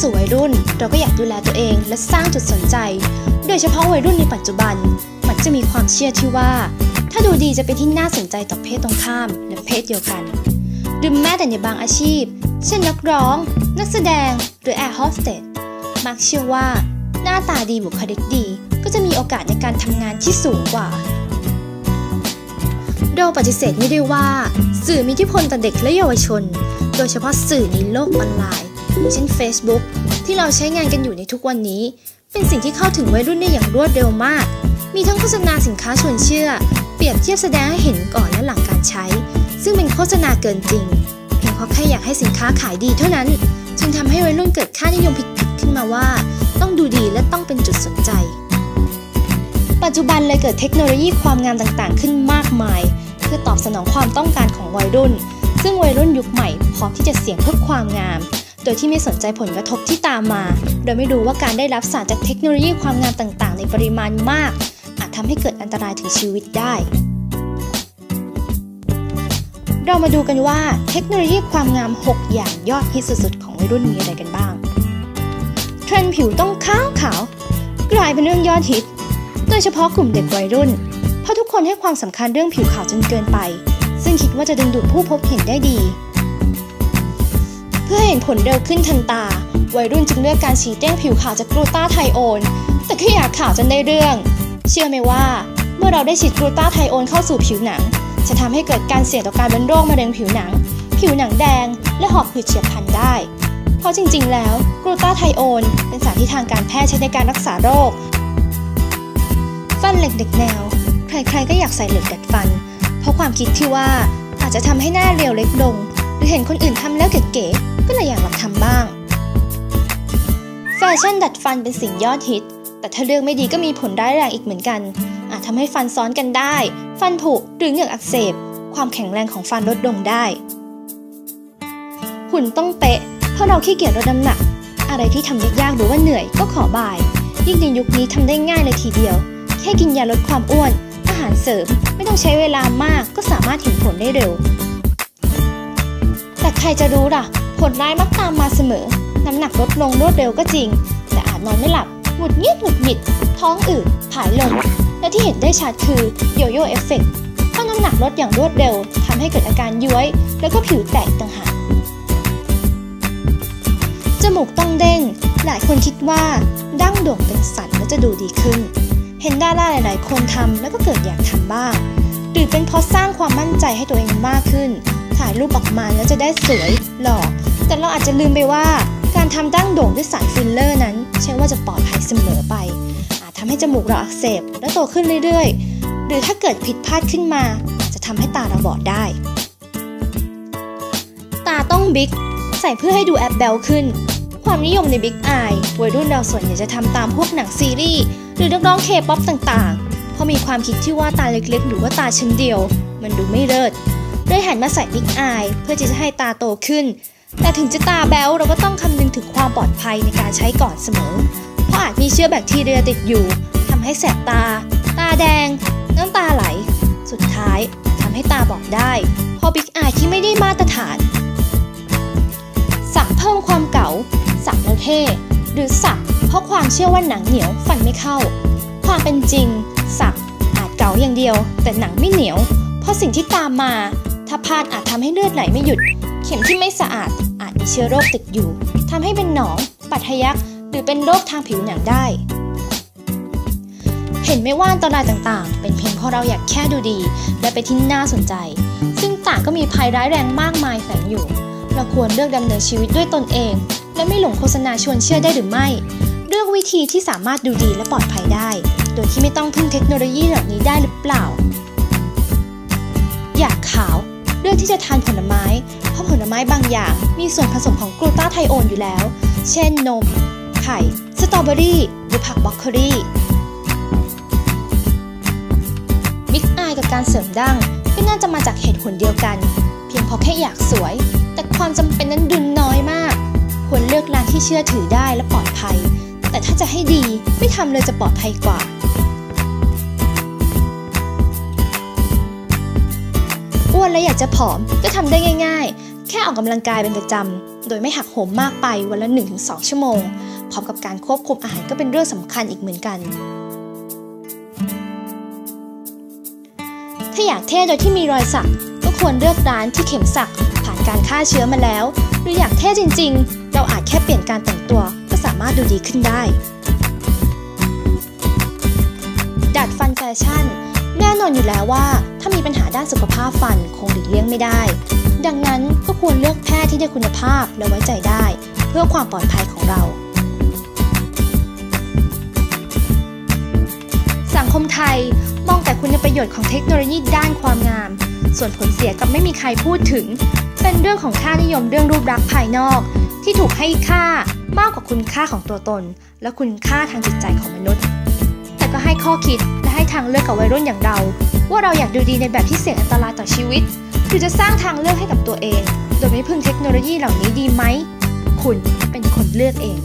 สู่วัยรุ่น เราก็อยากดูแลตัวเองและสร้างจุดสนใจ โดยเฉพาะวัยรุ่นในปัจจุบัน มักจะมีความเชื่อที่ว่า ถ้าดูดีจะเป็นที่น่าสนใจต่อเพศตรงข้ามและเพศเดียวกันหรือแม้แต่ในบางอาชีพ เช่นนักร้อง นักแสดง หรือแอร์โฮสเตสมักเชื่อว่า หน้าตาดีบุคลิกดี ก็จะมีโอกาสในการทำงานที่สูงกว่าเราปฏิเสธไม่ได้ว่า สื่อมีอิทธิพลต่อเด็กและเยาวชน โดยเฉพาะสื่อในโลกออนไลน์ เช่น Facebook ที่เราใช้งานกันอยู่ในทุกวันนี้ เป็นสิ่งที่เข้าถึงวัยรุ่นได้อย่างรวดเร็วมาก มีทั้งโฆษณาสินค้าชวนเชื่อ เปรียบเทียบแสดงให้เห็นก่อนและหลังการใช้ ซึ่งเป็นโฆษณาเกินจริง เพียงเพราะแค่อยากให้สินค้าขายดีเท่านั้น จึงทำให้วัยรุ่นเกิดค่านิยมผิดๆขึ้นมาว่า ต้องดูดีและต้องเป็นจุดสนใจ ปัจจุบันเลยเกิดเทคโนโลยีความงามต่างๆ ขึ้นมากมาย เพื่อตอบสนองความต้องการของวัยรุ่น ซึ่งวัยรุ่นยุคใหม่พร้อมที่จะเสี่ยงเพื่อความงาม โดยที่ไม่สนใจผลกระทบที่ตามมา โดยไม่รู้ว่าการได้รับสารจากเทคโนโลยีความงามต่างๆ ในปริมาณมาก อาจทำให้เกิดอันตรายถึงชีวิตได้ เรามาดูกันว่าเทคโนโลยีความงาม 6 อย่างยอดฮิตสุดๆของวัยรุ่นมีอะไรกันบ้าง เทรนด์ผิวต้องขาวขาวกลายเป็นเรื่องยอดฮิต โดยเฉพาะกลุ่มเด็กวัยรุ่น เพราะทุกคนให้ความสำคัญเรื่องผิวขาวจนเกินไป ซึ่งคิดว่าจะดึงดูดผู้พบเห็นได้ดี พื่อเห็นผลเร็วขึ้นทันตา วัยรุ่นจึงเลือกการฉีดเร่งผิวขาวจากกลูตาไทโอน แต่แค่อยากขาวจนได้เรื่อง เชื่อไหมว่า เมื่อเราได้ฉีดกลูตาไทโอนเข้าสู่ผิวหนัง จะทำให้เกิดการเสี่ยงต่อการเป็นโรคมะเร็งผิวหนัง ผิวหนังแดง และหอบหืดเฉียบพลันได้ เพราะจริงๆ แล้วกลูตาไทโอน เป็นสารที่ทางการแพทย์ใช้ในการรักษาโรค ฟันเหล็กเด็กแนว ใครๆก็อยากใส่เหล็กดัดฟัน เพราะความคิดที่ว่าอาจจะทำให้หน้าเรียวเล็กลง หรือเห็นคนอื่นทำแล้วเก๋ๆ ก็เลยอยากลองทำบ้าง แฟชั่นดัดฟันเป็นสิ่งยอดฮิต แต่ถ้าเลือกไม่ดีก็มีผลร้ายแรงอีกเหมือนกัน อาจทำให้ฟันซ้อนกันได้ ฟันผุหรือเหงือกอักเสบ ความแข็งแรงของฟันลดลงได้ หุ่นต้องเป๊ะ เพราะเราขี้เกียจลดน้ำหนัก อะไรที่ทำยากๆหรือว่าเหนื่อยก็ขอบ่าย ยิ่งในยุคนี้ทำได้ง่ายเลยทีเดียว แค่กินยาลดความอ้วน อาหารเสริมไม่ต้องใช้เวลามากก็สามารถเห็นผลได้เร็ว แต่ใครจะรู้ล่ะ ผลร้ายมักตามมาเสมอ น้ำหนักลดลงรวดเร็วก็จริง แต่อาจนอนไม่หลับ หงุดหงิดหงุดหงิด ท้องอืด ผายลม และที่เห็นได้ชัดคือโยโย่เอฟเฟกต์เพราะน้ำหนักลดอย่างรวดเร็วทำให้เกิดอาการย้วย แล้วก็ผิวแตกต่างหาก จมูกต้องเด้ง หลายคนคิดว่าดั้งโด่งเป็นสันแล้วจะดูดีขึ้น เห็นดาราหลาย ๆ คนทำแล้วก็เกิดอยากทำบ้างหรือเป็นเพราะสร้างความมั่นใจให้ตัวเองมากขึ้น ถ่ายรูปออกมาแล้วจะได้สวย หล่อ แต่เราอาจจะลืมไปว่า การทำดั้งโด่งด้วยสารฟิลเลอร์นั้น ใช่ว่าจะปลอดภัยเสมอไป อาจทำให้จมูกเราอักเสบและโตขึ้นเรื่อยๆ หรือถ้าเกิดผิดพลาดขึ้นมาอาจจะทำให้ตาเราบอดได้ ตาต้องบิ๊กใส่เพื่อให้ดูแอปเบลขึ้น ความนิยมในบิ๊กอายวัยรุ่นเราส่วนใหญ่จะทำตามพวกหนังซีรีส์หรือนักร้องเคป๊อปต่างๆ เพราะมีความคิดที่ว่าตาเล็กๆ หรือว่าตาชิ้นเดียว มันดูไม่เลิศเลยหันมาใส่บิ๊กอายเพื่อที่จะให้ตาโตขึ้น แต่ถึงจะตาแบลเราก็ต้องคำนึงถึงความปลอดภัยในการใช้ก่อนเสมอ เพราะอาจมีเชื้อแบคทีเรียติดอยู่ทำให้แสบตา ตาแดง น้ำตาไหล สุดท้ายทำให้ตาบอดได้เพราะบิ๊กอายที่ไม่ได้มาตรฐาน สักเพิ่มความเก๋า สักแล้วเท่หรือสักเพราะความเชื่อว่าหนังเหนียวฟันไม่เข้า ความเป็นจริง สักอาจเก๋าอย่างเดียว แต่หนังไม่เหนียว เพราะสิ่งที่ตามมา ถ้าพลาดอาจทำให้เลือดไหลไม่หยุด เข็มที่ไม่สะอาดอาจมีเชื้อโรคติดอยู่ทำให้เป็นหนอง ปัดทะยัก หรือเป็นโรคทางผิวหนังได้ เห็นไม่ว่าอันตรายต่างๆ เป็นเพียงเพราะเราอยากแค่ดูดี และเป็นที่น่าสนใจ ซึ่งต่างก็มีภัยร้ายแรงมากมายแฝงอยู่ เราควรเลือกดำเนินชีวิตด้วยตนเอง และไม่หลงโฆษณาชวนเชื่อได้หรือไม่ เลือกวิธีที่สามารถดูดีและปลอดภัยได้ โดยที่ไม่ต้องพึ่งเทคโนโลยีเหล่านี้ได้หรือเปล่า อยากขาว เลือกที่จะทานผลไม้ เพราะผลไม้บางอย่างมีส่วนผสมของกลูตาไทโอนอยู่แล้ว เช่นนม ไข่ สตรอเบอรี่ หรือผักบรอกโคลีบิ๊กอายกับการเสริมดั้งก็น่าจะมาจากเหตุผลเดียวกัน เพียงเพราะแค่อยากสวย แต่ความจำเป็นนั้นดุลน้อยมาก ควรเลือกร้านที่เชื่อถือได้และปลอดภัย แต่ถ้าจะให้ดีไม่ทำเลยจะปลอดภัยกว่า และอยากจะผอมก็ทำได้ง่าย ๆ แค่ออกกำลังกายเป็นประจำโดยไม่หักโหมมากไปวันละ 1-2 ชั่วโมง พร้อมกับการควบคุมอาหารก็เป็นเรื่องสำคัญอีกเหมือนกัน ถ้าอยากเท่โดยที่มีรอยสักก็ควรเลือกร้านที่เข็มสักผ่านการฆ่าเชื้อมาแล้ว หรืออยากเท่จริง ๆ เราอาจแค่เปลี่ยนการแต่งตัวก็สามารถดูดีขึ้นได้ ดัดฟันแฟชั่น น่นอนอยู่แล้วว่า ถ้ามีปัญหาด้านสุขภาพฟันคงหลีกเลี่ยงไม่ได้ ดังนั้นก็ควรเลือกแพทย์ที่ได้คุณภาพและไว้ใจได้ เพื่อความปลอดภัยของเรา สังคมไทยมองแต่คุณประโยชน์ของเทคโนโลยีด้านความงาม ส่วนผลเสียกับไม่มีใครพูดถึง เป็นเรื่องของค่านิยมเรื่องรูปลักษณ์ภายนอก ที่ถูกให้ค่ามากกว่าคุณค่าของตัวตน และคุณค่าทางจิตใจของมนุษย์ แต่ก็ให้ข้อคิด ทางเลือกกับวัยรุ่นอย่างเรา ว่าเราอยากดูดีในแบบที่เสี่ยงอันตรายต่อชีวิตหรือจะสร้างทางเลือกให้กับตัวเอง โดยไม่พึ่งเทคโนโลยีเหล่านี้ดีไหม คุณเป็นคนเลือกเอง